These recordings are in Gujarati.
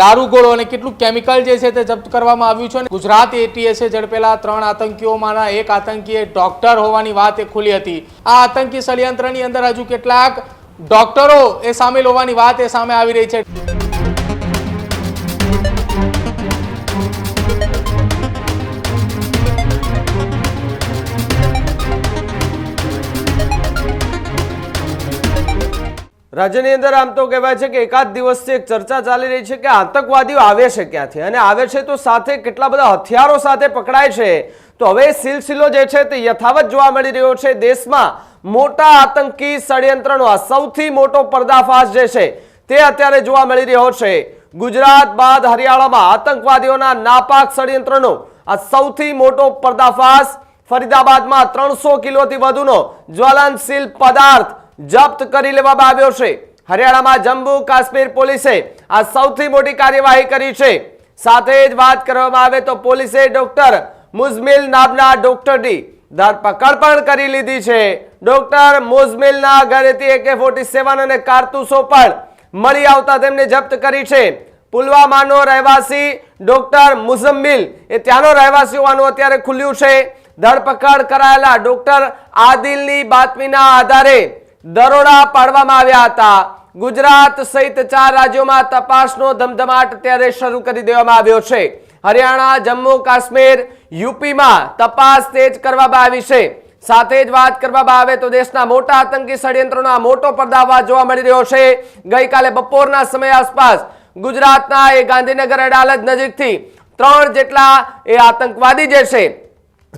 દારૂગોળો અને કેટલું કેમિકલ જે છે તે જપ્ત કરવામાં આવ્યું છે અને ગુજરાત એટીએસે ઝડપેલા ત્રણ આતંકીઓમાંના એક આતંકીએ ડોક્ટર હોવાની વાત એ ખુલી હતી. આ આતંકી ષડયંત્રની અંદર હજુ કેટલાક ડોક્ટરો એ સામેલ હોવાની વાત એ સામે આવી રહી છે. રાજ્યની અંદર આમ તો કહેવાય છે કે એકાદ દિવસથી એક ચર્ચા ચાલી રહી છે કે આતંકવાદીઓ આવે છે ક્યાંથી? અને આવે છે તો સાથે કેટલા બધા હથિયારો સાથે પકડાય છે? તો હવે સિલસિલો જે છે તે યથાવત જોવા મળી રહ્યો છે. દેશમાં મોટા આતંકી ષડયંત્રનો આ સૌથી મોટો પર્દાફાશ જે છે તે અત્યારે જોવા મળી રહ્યો છે. ગુજરાત બાદ હરિયાણામાં આતંકવાદીઓના નાપાક ષડયંત્રનો આ સૌથી મોટો પર્દાફાશ ફરીદાબાદમાં ત્રણસો કિલોથી વધુનો જ્વલનશીલ પદાર્થ જપ્ત કરી લેવામાં આવ્યો છે. હરિયાણામાં જમ્મુ કાશ્મીર પોલીસે આ સૌથી મોટી કાર્યવાહી કરી છે. સાથે જ વાત કરવામાં આવે તો પોલીસે ડોક્ટર મુઝમિલ નામના ડોક્ટરની ધરપકડ પણ કરી લીધી છે. ડોક્ટર મુઝમિલના ઘરેથી એકે ફોર્ટી સેવન અને કારતૂસો પણ મળી આવતા તેમને જપ્ત કરી છે. પુલવામાનો રહેવાસી ડોક્ટર મુઝમ્મિલ એ ત્યાંનો રહેવાસી હોવાનું અત્યારે ખુલ્યું છે. ધરપકડ કરાયેલા ડોક્ટર આદિલની બાતમીના આધારે દરોડા પાડવામાં આવ્યા હતા. ગુજરાત સહિત ચાર રાજ્યોમાં તપાસનો ધમધમાટ અત્યારે શરૂ કરી દેવામાં આવ્યો છે. હરિયાણા, જમ્મુ, કાશ્મીર, યુપીમાં તપાસ તેજ કરવામાં આવી છે. સાથે જ વાત કરવામાં આવે તો દેશના મોટા આતંકી ષડયંત્રોના મોટો પર્દાફાશ જોવા મળી રહ્યો છે. ગઈકાલે બપોરના સમય આસપાસ ગુજરાતના એ ગાંધીનગર અડાલજ નજીકથી ત્રણ જેટલા એ આતંકવાદી જે છે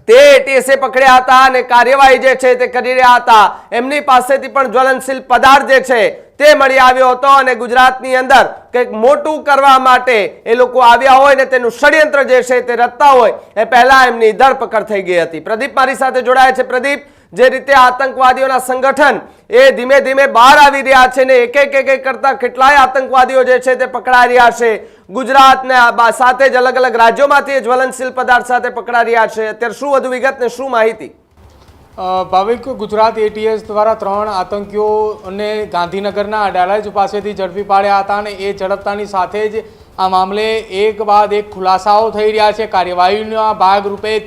તે એટીએસે પકડ્યા હતા અને કાર્યવાહી જે છે તે કરી રહ્યા હતા. એમની પાસેથી પણ જ્વલનશીલ પદાર્થ જે છે તે મળી આવ્યો હતો અને ગુજરાતની અંદર કંઈક મોટું કરવા માટે એ લોકો આવ્યા હોય ને તેનું ષડયંત્ર જે છે તે રચતા હોય, એ પહેલા એમની ધરપકડ થઈ ગઈ હતી. પ્રદીપ મારી સાથે જોડાયા છે. પ્રદીપ જે રીતે આતંકવાદીઓના સંગઠન એ ધીમે ધીમે બહાર આવી રહ્યા છે ને એક એક એક કરતા કેટલાય આતંકવાદીઓ જે છે તે પકડાઈ રહ્યા છે. ગુજરાતને સાથે જ અલગ અલગ રાજ્યોમાંથી જ્વલનશીલ પદાર્થ સાથે પકડાઈ રહ્યા છે. અત્યારે શું વધુ વિગત ને શું માહિતી? ભાવિક ગુજરાત એટીએસ દ્વારા ત્રણ આતંકીઓને ગાંધીનગરના અડાલજ પાસેથી ઝડપી પાડ્યા હતા અને એ ઝડપતાની સાથે જ આ મામલે એક બાદ એક ખુલાસાઓ થઈ રહ્યા છે. કાર્યવાહીના ભાગરૂપે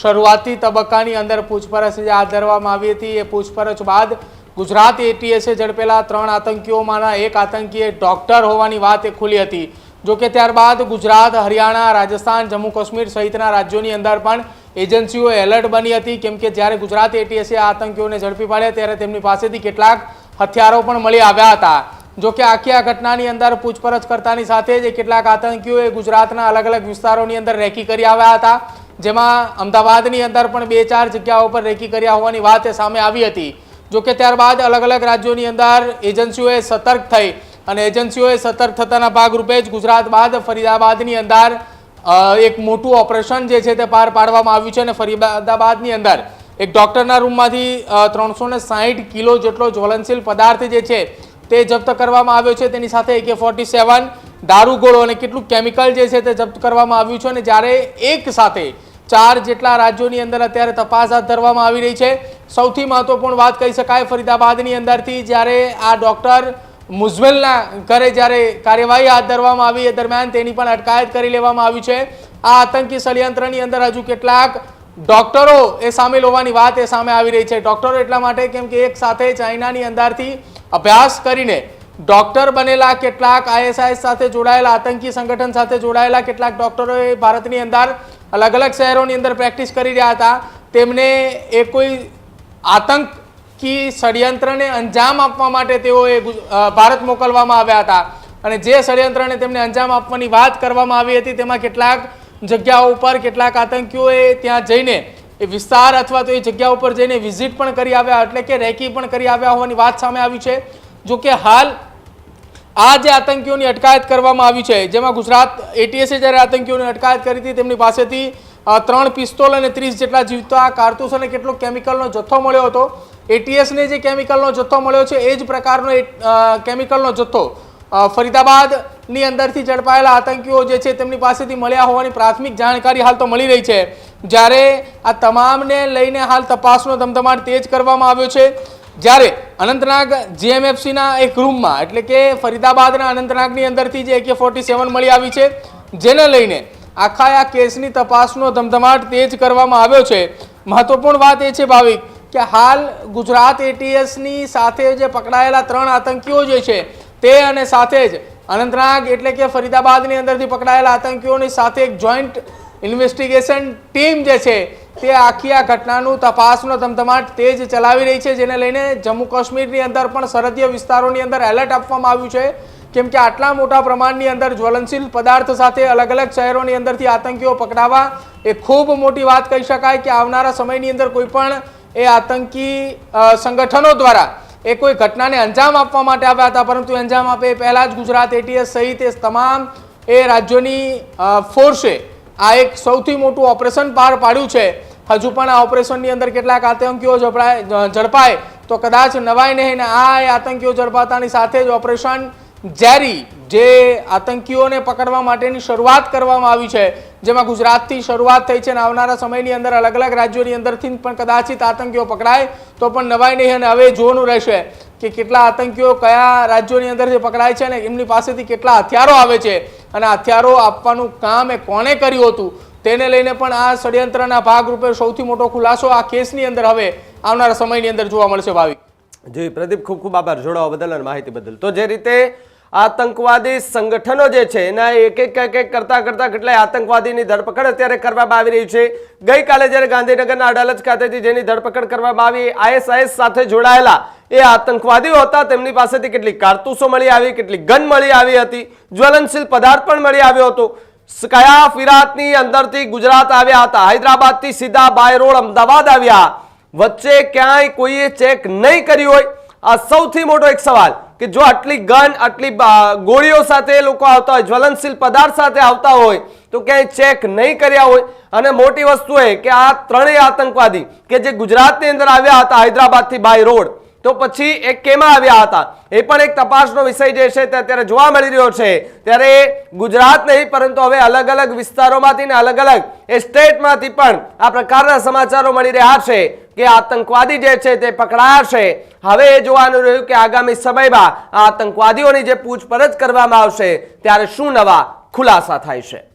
શરૂઆતી તબક્કાની અંદર પૂછપરછ જે હાથ ધરવામાં આવી હતી, એ પૂછપરછ બાદ ગુજરાત એટીએસે ઝડપેલા ત્રણ આતંકીઓમાંના એક આતંકીએ ડોક્ટર હોવાની વાત એ ખુલી હતી. જોકે ત્યારબાદ ગુજરાત, હરિયાણા, રાજસ્થાન જમ્મુ કાશ્મીર સહિતના રાજ્યોની અંદર પણ એજન્સીઓ એલર્ટ બની હતી. કેમ કે જ્યારે ગુજરાત એટીએસે આ આતંકીઓને ઝડપી પાડ્યા, ત્યારે તેમની પાસેથી કેટલાક હથિયારો પણ મળી આવ્યા હતા. જોકે આખી આ ઘટનાની અંદર પૂછપરછ કરતાની સાથે જ કેટલાક આતંકીઓએ ગુજરાતના અલગ અલગ વિસ્તારોની અંદર રેકી કરી આવ્યા હતા. જેમાં અમદાવાદની અંદર પણ બે ચાર જગ્યાઓ પર રેકી કર્યા હોવાની વાત સામે આવી હતી. જોકે ત્યારબાદ અલગ અલગ રાજ્યોની અંદર એજન્સીઓએ સતર્ક થઈ અને એજન્સીઓએ સતર્ક થતાના ભાગરૂપે જ ગુજરાત બાદ ફરીદાબાદની અંદર એક મોટું ઓપરેશન જે છે તે પાર પાડવામાં આવ્યું છે અને ફરીદાબાદની અંદર એક ડૉક્ટરના રૂમમાંથી ત્રણસો ને સાહીઠ કિલો જેટલો જ્વલનશીલ પદાર્થ જે છે તે જપ્ત કરવામાં આવ્યો છે. તેની સાથે એકે ફોર્ટી સેવન દારૂગોળો અને કેટલું કેમિકલ જે છે તે જપ્ત કરવામાં આવ્યું છે અને જ્યારે એક સાથે ચાર જેટલા રાજ્યોની અંદર અત્યારે તપાસ હાથ ધરવામાં આવી રહી છે. સૌથી મહત્વપૂર્ણ વાત કહી શકાય, ફરીદાબાદની અંદરથી જ્યારે આ ડૉક્ટર મુઝવેલના ઘરે જ્યારે કાર્યવાહી હાથ ધરવામાં આવી, એ દરમિયાન તેની પણ અટકાયત કરી લેવામાં આવી છે. આ આતંકી ષડયંત્રની અંદર હજુ કેટલાક ડૉક્ટરો એ સામેલ હોવાની વાત એ સામે આવી રહી છે. ડોક્ટરો એટલા માટે કેમ કે એક સાથે ચાઇનાની અંદરથી અભ્યાસ કરીને ડોક્ટર બનેલા કેટલાક આઈએસઆઈએસ સાથે જોડાયેલા, આતંકી સંગઠન સાથે જોડાયેલા કેટલાક ડોક્ટરોએ ભારતની અંદર અલગ અલગ શહેરોની અંદર પ્રેક્ટિસ કરી રહ્યા હતા. તેમને એ કોઈ આતંકી ષડયંત્રને અંજામ આપવા માટે તેઓએ ભારત મોકલવામાં આવ્યા હતા. અને જે ષડયંત્રને તેમને અંજામ આપવાની વાત કરવામાં આવી હતી, તેમાં કેટલાક જગ્યાઓ ઉપર કેટલાક આતંકીઓએ ત્યાં જઈને એ વિસ્તાર અથવા તો એ જગ્યા ઉપર જઈને વિઝિટ પણ કરી આવ્યા, એટલે કે રેકી પણ કરી આવ્યા હોવાની વાત સામે આવી છે. જો કે હાલ આ જે આતંકીઓની અટકાયત કરવામાં આવી છે, જેમાં ગુજરાત એટીએસે જ્યારે આતંકીઓની અટકાયત કરી હતી, તેમની પાસેથી ત્રણ પિસ્તોલ અને ત્રીસ જેટલા જીવતા કારતૂસ અને કેટલો કેમિકલનો જથ્થો મળ્યો હતો. એટીએસને જે કેમિકલનો જથ્થો મળ્યો છે, એ જ પ્રકારનો કેમિકલનો જથ્થો ફરીદાબાદની અંદરથી ઝડપાયેલા આતંકીઓ જે છે, તેમની પાસેથી મળ્યા હોવાની પ્રાથમિક જાણકારી હાલ તો મળી રહી છે. જ્યારે આ તમામને લઈને હાલ તપાસનો ધમધમાટ તેજ કરવામાં આવ્યો છે, જ્યારે અનંતનાગ જીએમએફસીના એક રૂમમાં, એટલે કે ફરીદાબાદના અનંતનાગની અંદરથી જે એકે ફોર્ટી સેવન મળી આવી છે, જેને લઈને આખા આ કેસની તપાસનો ધમધમાટ તેજ કરવામાં આવ્યો છે. મહત્વપૂર્ણ વાત એ છે, ભાવિક, કે હાલ ગુજરાત એટીએસની સાથે જે પકડાયેલા ત્રણ આતંકીઓ જે છે, તે અને સાથે જ અનંતનાગ એટલે કે ફરીદાબાદની અંદરથી પકડાયેલા આતંકીઓની સાથે એક જોઈન્ટ ઇન્વેસ્ટિગેશન ટીમ જે છે, તે આખી આ ઘટનાનું તપાસનો ધમધમાટ તેજ ચલાવી રહી છે, જેને લઈને જમ્મુ કાશ્મીરની અંદર પણ સરહદીય વિસ્તારોની અંદર એલર્ટ આપવામાં આવ્યું છે. કેમ કે આટલા મોટા પ્રમાણની અંદર જ્વલનશીલ પદાર્થ સાથે અલગ અલગ શહેરોની અંદરથી આતંકીઓ પકડાવા એ ખૂબ મોટી વાત કહી શકાય કે આવનારા સમયની અંદર કોઈ પણ એ આતંકી સંગઠનો દ્વારા એ કોઈ ઘટનાને અંજામ આપવા માટે આવ્યા હતા, પરંતુ અંજામ આપે પહેલાં જ ગુજરાત એટીએસ સહિત એ તમામ એ રાજ્યોની ફોર્સે આ એક સૌથી મોટું ઓપરેશન પાર પાડ્યું છે. હજુ પણ આ ઓપરેશનની અંદર કેટલાક આતંકીઓ ઝડપાય ઝડપાય. તો કદાચ નવાય નહીં આ આતંકીઓ ઝડપાતાની સાથે જ ઓપરેશન જેરી, જે આતંકીઓને પકડવા માટેની શરૂઆત કરવામાં આવી છે. જેમાં ગુજરાતથી શરૂઆત થઈ છે અને આવનારા સમયની અંદર અલગ અલગ રાજ્યોની અંદરથી પણ કદાચિત આતંકીઓ પકડાય, તો પણ નવાય નહીં અને હવે જોવાનું રહેશે કે કેટલા આતંકીઓ કયા રાજ્યોની અંદરથી પકડાય છે અને એમની પાસેથી કેટલા હથિયારો આવે છે. અને હથિયારો આપવાનું કામ એ કોણે કર્યું હતું? તેને લઈને પણ આ ષડયંત્રના ભાગરૂપે સૌથી મોટો ખુલાસો આ કેસની અંદર હવે આવનારા સમયની અંદર જોવા મળશે ભાવિક. જી, પ્રદીપ, ખૂબ ખૂબ આભાર જોડાવા બદલ અને માહિતી બદલ. તો જે રીતે આતંકવાદી સંગઠનો જે છે, એના એક એક એક એક કરતા કરતા કેટલાય આતંકવાદીની ધરપકડ અત્યારે કરવામાં આવી રહી છે. ગઈકાલે જ્યારે ગાંધીનગરના અડાલજ ખાતેથી જેની ધરપકડ કરવામાં આવી, આઈએસઆઈએસ સાથે જોડાયેલા એ આતંકવાદીઓ હતા, તેમની પાસેથી કેટલીક કારતૂસો મળી આવી, કેટલીક ગન મળી આવી હતી, જ્વલનશીલ પદાર્થ પણ મળી આવ્યો હતો. કયા ફિરાતની અંદરથી ગુજરાત આવ્યા હતા? હૈદરાબાદથી સીધા બાય રોડ અમદાવાદ આવ્યા. વચ્ચે ક્યાંય કોઈએ ચેક નહીં કરી હોય? આ સૌથી મોટો એક સવાલ કે જો આટલી ગન, આટલી ગોળીઓ સાથે લોકો આવતા હોય, જ્વલનશીલ પદાર્થ સાથે આવતા હોય, તો ક્યાંય ચેક નહીં કર્યા હોય? અને મોટી વસ્તુ એ કે આ ત્રણેય આતંકવાદી કે જે ગુજરાતની અંદર આવ્યા હતા, હૈદરાબાદથી બાય રોડ તો પછી એ કેમાં આવ્યા હતા? એ પણ એક તપાસનો વિષય જે છે તે અત્યારે જોવા મળી રહ્યો છે. ત્યારે ગુજરાત નહીં, પરંતુ હવે અલગ અલગ વિસ્તારોમાંથી ને અલગ અલગ એ સ્ટેટમાંથી પણ આ પ્રકારના સમાચારો મળી રહ્યા છે કે આતંકવાદી જે છે તે પકડાયા છે. હવે એ જોવાનું રહ્યું કે આગામી સમયમાં આ આતંકવાદીઓની જે પૂછપરછ કરવામાં આવશે, ત્યારે શું નવા ખુલાસા થાય છે?